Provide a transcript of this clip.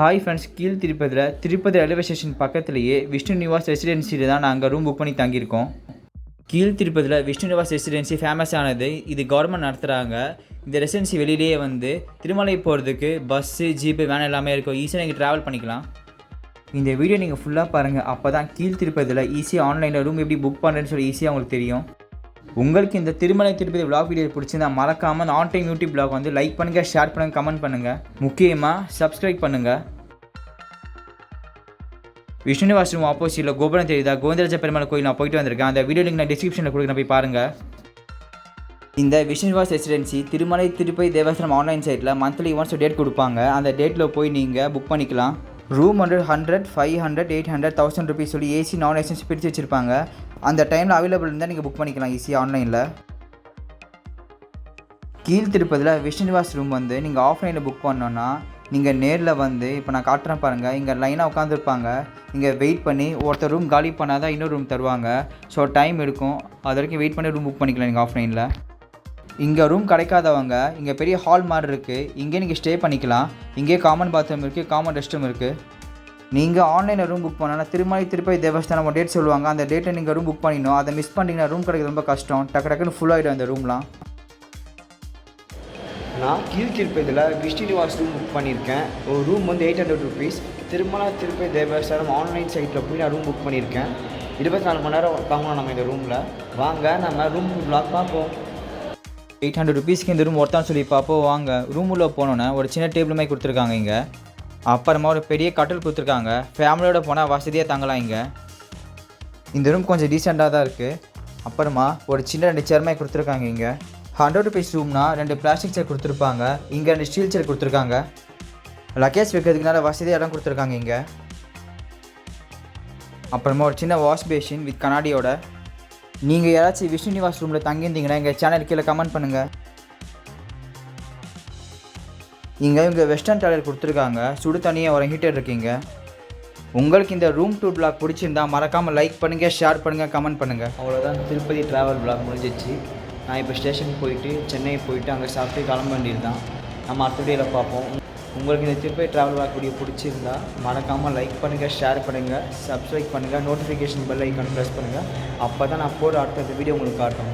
Hi friends கீழ் திருப்பதியில் Tirupati railway station பக்கத்துலேயே விஷ்ணு நிவாஸ் ரெசிடென்சியில் தான் நாங்கள் ரூம் புக் பண்ணி தங்கியிருக்கோம். கீழ் திருப்பதியில் விஷ்ணு நிவாஸ் ரெசிடென்சி ஃபேமஸ் ஆனது. இது கவர்மெண்ட் நடத்துகிறாங்க இந்த ரெசிடென்சி வெளியிலேயே வந்து திருமலை போகிறதுக்கு பஸ்ஸு ஜீப்பு வேன் எல்லாமே இருக்கும். ஈஸியாக நீங்கள் ட்ராவல் பண்ணிக்கலாம். இந்த வீடியோ நீங்கள் ஃபுல்லாக பாருங்கள் அப்போ தான் கீழ் திருப்பதியில் ஈஸியாக ஆன்லைனில் ரூம் எப்படி புக் பண்ணுறேன்னு சொல்லி ஈஸியாக உங்களுக்கு தெரியும். உங்களுக்கு இந்த திருமலை திருப்பதி விளாக் வீடியோ பிடிச்சிருந்தா மறக்காமல் அந்த ஆன் டைம் யூடியூப் விளாக் வந்து லைக் பண்ணுங்கள் ஷேர் பண்ணுங்கள் கமெண்ட் பண்ணுங்கள் முக்கியமாக சப்ஸ்கிரைப் பண்ணுங்கள் விஷ்ணு வாஷ்ரூம் ஆப்போசிட்டில் கோபுரம் தெரியுதா? கோவிந்தராஜ பெருமாள் கோயில் நான் போயிட்டு வந்திருக்கேன். அந்த வீடியோ லிங்க் நான் டிஸ்கிரிப்ஷனில் கொடுக்குறேன். போய் பாருங்கள் இந்த விஷ்ணுவாஸ் ரெசிடென்சி திருமலை திருப்பதி தேவஸ்தானம் ஆன்லைன் சைட்டில் மந்த்லி ஒன்ஸ் டேட் கொடுப்பாங்க. அந்த டேட்டில் போய் நீங்கள் புக் பண்ணிக்கலாம். ரூம் வந்து hundred five hundred eight hundred thousand rupees சொல்லி ஏசி நான் ஏசி பிரித்து வச்சுருப்பாங்க. அந்த டைமில் அவைலபிள் இருந்தால் நீங்கள் புக் பண்ணிக்கலாம் ஈஸியாக ஆன்லைனில் கீழ் திருப்பதியில் விஷ்ணுவாஸ் ரூம் வந்து நீங்கள் ஆஃப்லைனில் புக் பண்ணோன்னா நீங்கள் நேரில் வந்து இப்போ நான் காட்டுறேன் பாருங்கள் இங்கே லைனாக உட்காந்துருப்பாங்க இங்கே வெயிட் பண்ணி ஒருத்தர் ரூம் காலி பண்ணால் தான் இன்னொரு ரூம் தருவாங்க. ஸோ டைம் எடுக்கும். அது வரைக்கும் வெயிட் பண்ணி ரூம் புக் பண்ணிக்கலாம் நீங்கள் ஆஃப்லைனில் இங்கே ரூம் கிடைக்காதவங்க இங்கே பெரிய ஹால் மாதிரி இருக்குது இங்கே நீங்கள் ஸ்டே பண்ணிக்கலாம். இங்கே காமன் பாத்ரூம் இருக்குது காமன் ரெஸ்ட் ரூம் இருக்குது நீங்கள் ஆன்லைனில் ரூம் புக் பண்ணனா திருமலை திருப்பதி தேவஸ்தானம் டேட் சொல்லுவாங்க. அந்த டேட்டை நீங்கள் ரூம் புக் பண்ணிடணும். அதை மிஸ் பண்ணிங்கன்னா ரூம் கிடைக்கிறது ரொம்ப கஷ்டம். டக்கு டக்குன்னு ஃபுல் ஆகிடும் அந்த ரூம்லாம் நான் கீழ் திருப்பதியில் விஷ்ணுநிவாஸ் ரூம் புக் பண்ணியிருக்கேன். ஒரு ரூம் வந்து eight hundred rupees Tirumala Tirupati Devasthanam online சைட்டில் போய் நான் ரூம் புக் பண்ணியிருக்கேன். இருபத்தி நாலு மணி நேரம் தங்கணும் நம்ம இந்த ரூமில் வாங்க நம்ம ரூம் பிளாக் பார்ப்போம். எயிட் ஹண்ட்ரட் ருபீஸ்க்கு இந்த ரூம் ஒருத்தான் சொல்லி பார்ப்போம் வாங்க. ரூம் போனோன்னே ஒரு சின்ன டேபிள் மாதிரி கொடுத்துருக்காங்க இங்கே. அப்புறமா ஒரு பெரிய கட்டில் கொடுத்துருக்காங்க. ஃபேமிலியோட போனால் வசதியாக தங்கலாம் இங்கே. இந்த ரூம் கொஞ்சம் டீசெண்டாக தான் இருக்குது அப்புறமா ஒரு சின்ன ரெண்டு சேர் மாதிரி கொடுத்துருக்காங்க இங்கே. ஹண்ட்ரட் ருபீஸ் ரூம்னா ரெண்டு பிளாஸ்டிக் சேர் கொடுத்துருப்பாங்க. இங்கே ரெண்டு ஸ்டீல் சேர் கொடுத்துருக்காங்க. லக்கேஜ் வைக்கிறதுக்குனால வசதியாக இடம் கொடுத்துருக்காங்க இங்கே. அப்புறமா ஒரு சின்ன வாஷ் பேஷின் வித் கண்ணாடியோட நீங்கள் யாராச்சும் விஷ்ணு நிவாஸ் ரூமில் தங்கியிருந்தீங்கன்னா எங்கள் சேனல் கீழே கமெண்ட் பண்ணுங்கள் இங்கே இவங்க வெஸ்டர்ன் டாய்லெட் கொடுத்துருக்காங்க. சுடு தனியாக ஒரு ஹீட்டர் இருக்கீங்க. உங்களுக்கு இந்த ரூம் டூர் பிளாக் பிடிச்சிருந்தா மறக்காமல் லைக் பண்ணுங்கள் ஷேர் பண்ணுங்கள் கமெண்ட் பண்ணுங்கள் அவ்வளோதான் திருப்பதி ட்ராவல் பிளாக் முடிஞ்சிச்சு நான் இப்போ ஸ்டேஷனுக்கு போயிட்டு சென்னை போயிட்டு அங்கே சாப்பிட்டு கிளம்ப வேண்டியது தான் நம்ம அடுத்த வீடியோவில் பார்ப்போம். உங்களுக்கு இந்த திருப்பதி ட்ராவல் பிளாக் வீடியோ பிடிச்சிருந்தா மறக்காமல் லைக் பண்ணுங்கள் ஷேர் பண்ணுங்கள் சப்ஸ்கிரைப் பண்ணுங்கள் நோட்டிஃபிகேஷன் பெல் ஐக்கான் ப்ரெஸ் பண்ணுங்கள் அப்போ தான் நான் போகிற அடுத்த வீடியோ உங்களுக்கு காட்டும்.